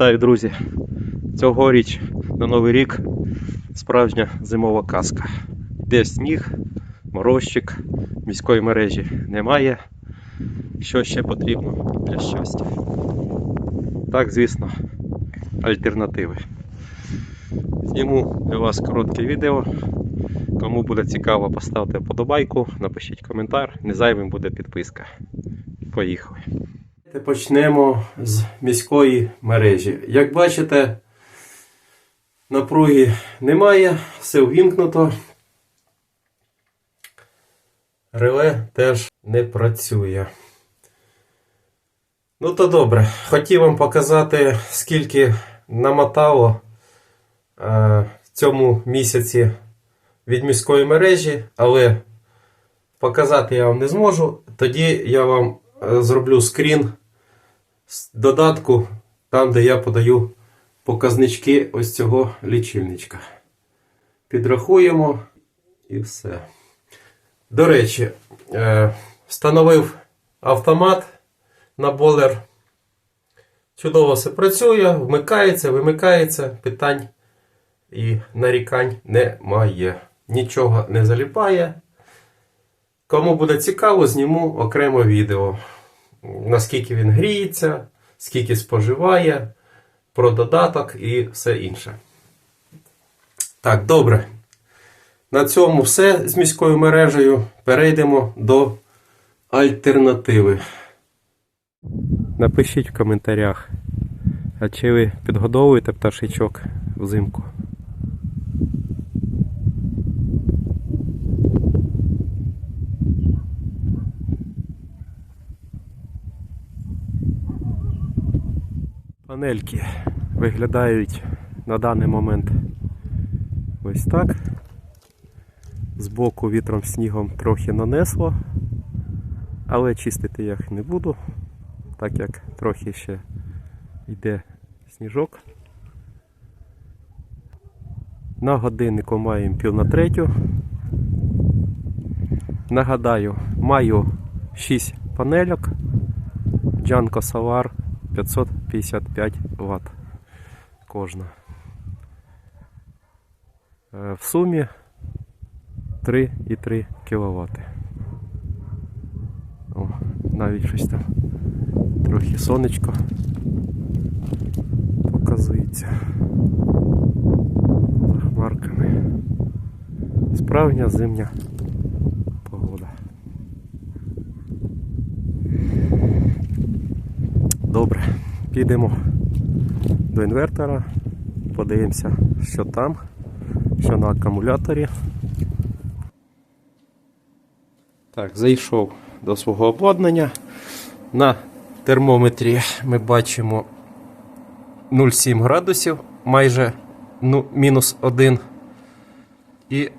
Вітаю, друзі! Цьогоріч на Новий рік справжня зимова казка. Йде сніг, морозчик, міської мережі немає. Що ще потрібно для щастя? Так, звісно, альтернативи. Зніму для вас коротке відео. Кому буде цікаво, поставте вподобайку, напишіть коментар, не зайвим буде підписка. Поїхали. Почнемо з міської мережі. Як бачите, напруги немає, все увімкнуто. Реле теж не працює. Ну то добре. Хотів вам показати, скільки намотало е, в цьому місяці від міської мережі, але показати я вам не зможу. Тоді я вам е, зроблю скрін додатку, там, де я подаю показнички ось цього лічильничка. Підрахуємо і все. До речі, е, встановив автомат на болер. Чудово все працює, вмикається, вимикається, питань і нарікань немає. Нічого не заліпає. Кому буде цікаво, зніму окремо відео. Наскільки він гріється, скільки споживає, про додаток і все інше. Так, добре. На цьому все з міською мережею. Перейдемо до альтернативи. Напишіть в коментарях, а чи ви підгодовуєте пташечок взимку? Панельки виглядають на даний момент ось так. Збоку вітром снігом трохи нанесло, але чистити я їх не буду, так як трохи ще йде сніжок. На годиннику маємо пів на третю. Нагадаю, маю 6 панельок Janko Solar 555 Вт кожна. В сумі 3,3 кВт. О, навіть щось там трохи сонечко показується за хмарками. Справжня зимня погода. Добре, підемо до інвертора, подивимося, що там, що на акумуляторі. Так, зайшов до свого обладнання. На термометрі ми бачимо 0,7 градусів, майже ну, мінус 1 і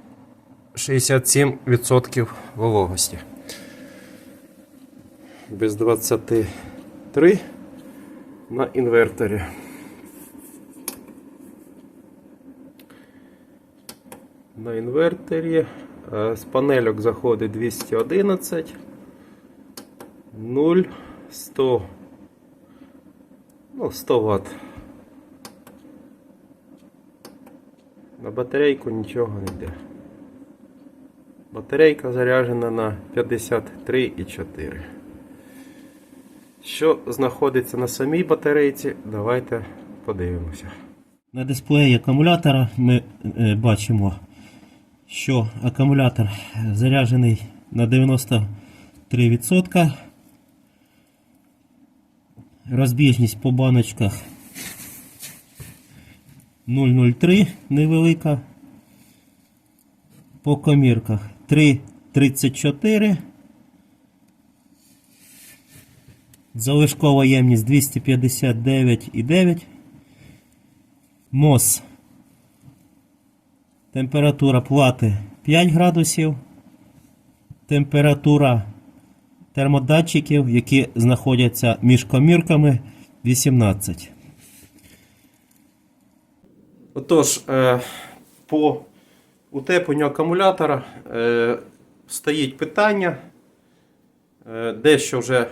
67% вологості. Без 23 на інверторі. На інверторі е, з панельок заходить 211, 0, 100, ну 100 Вт. На батарейку нічого не йде. Батарейка заряджена на 53,4. Що знаходиться на самій батарейці, давайте подивимося. На дисплеї акумулятора ми е, бачимо, що акумулятор заряджений на 93%. Розбіжність по баночках 0,03 невелика. По комірках 3,34. Залишкова ємність 259,9. МОС. Температура плати 5 градусів. Температура термодатчиків, які знаходяться між комірками 18. Отож, е, по утепленню акумулятора е, стоїть питання. Е, дещо вже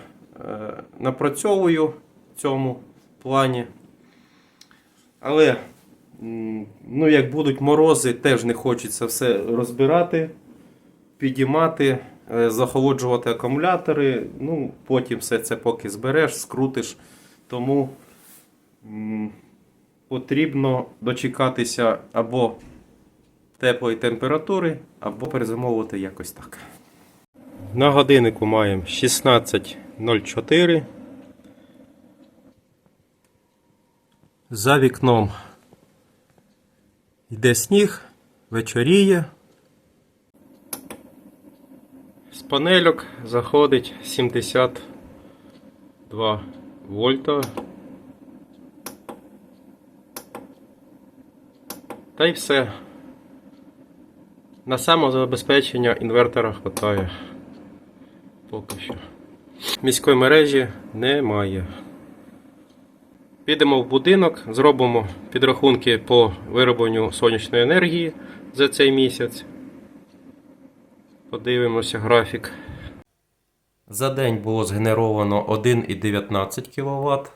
напрацьовую в цьому плані. Але, ну, як будуть морози, теж не хочеться все розбирати, підіймати, е, захолоджувати акумулятори. Ну, потім все це поки збереш, скрутиш. Тому потрібно дочекатися або теплої температури, або перезимовувати якось так. На годиннику маємо 16.04. За вікном йде сніг, вечоріє. З панельок заходить 72 вольта. Та й все. На самозабезпечення інвертора хватає. Поки що. Міської мережі немає. Підемо в будинок, зробимо підрахунки по виробленню сонячної енергії за цей місяць. Подивимося графік. За день було згенеровано 1,19 кВт.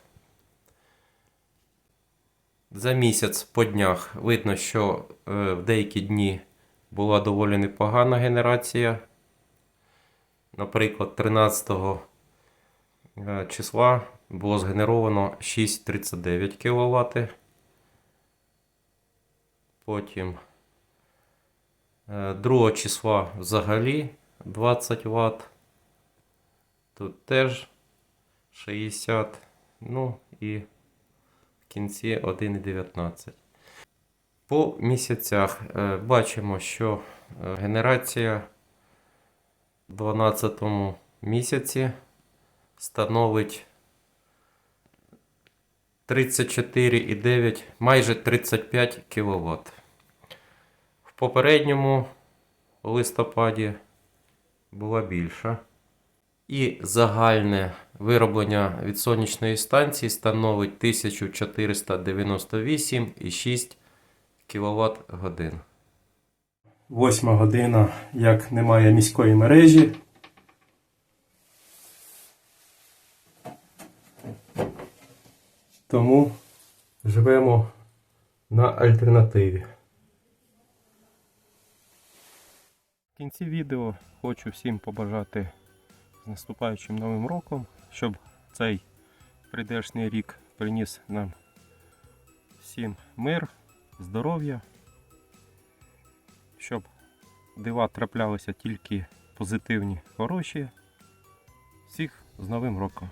За місяць по днях видно, що е, в деякі дні була доволі непогана генерація. Наприклад, 13 е, числа було згенеровано 6,39 кВт. Потім е, 2 числа взагалі 20 Вт. Тут теж 60. Ну і в кінці 1,19. По місяцях е, бачимо, що е, генерація в 12 місяці становить 34,9, майже 35 кВт. В попередньому листопаді була більша. І загальне вироблення від сонячної станції становить 1498,6 кВт годин. Восьма година, як немає міської мережі. Тому живемо на альтернативі. В кінці відео хочу всім побажати з наступаючим новим роком, щоб цей прийдешній рік приніс нам всім мир, здоров'я, щоб дива траплялися тільки позитивні, хороші. Всіх з Новим роком!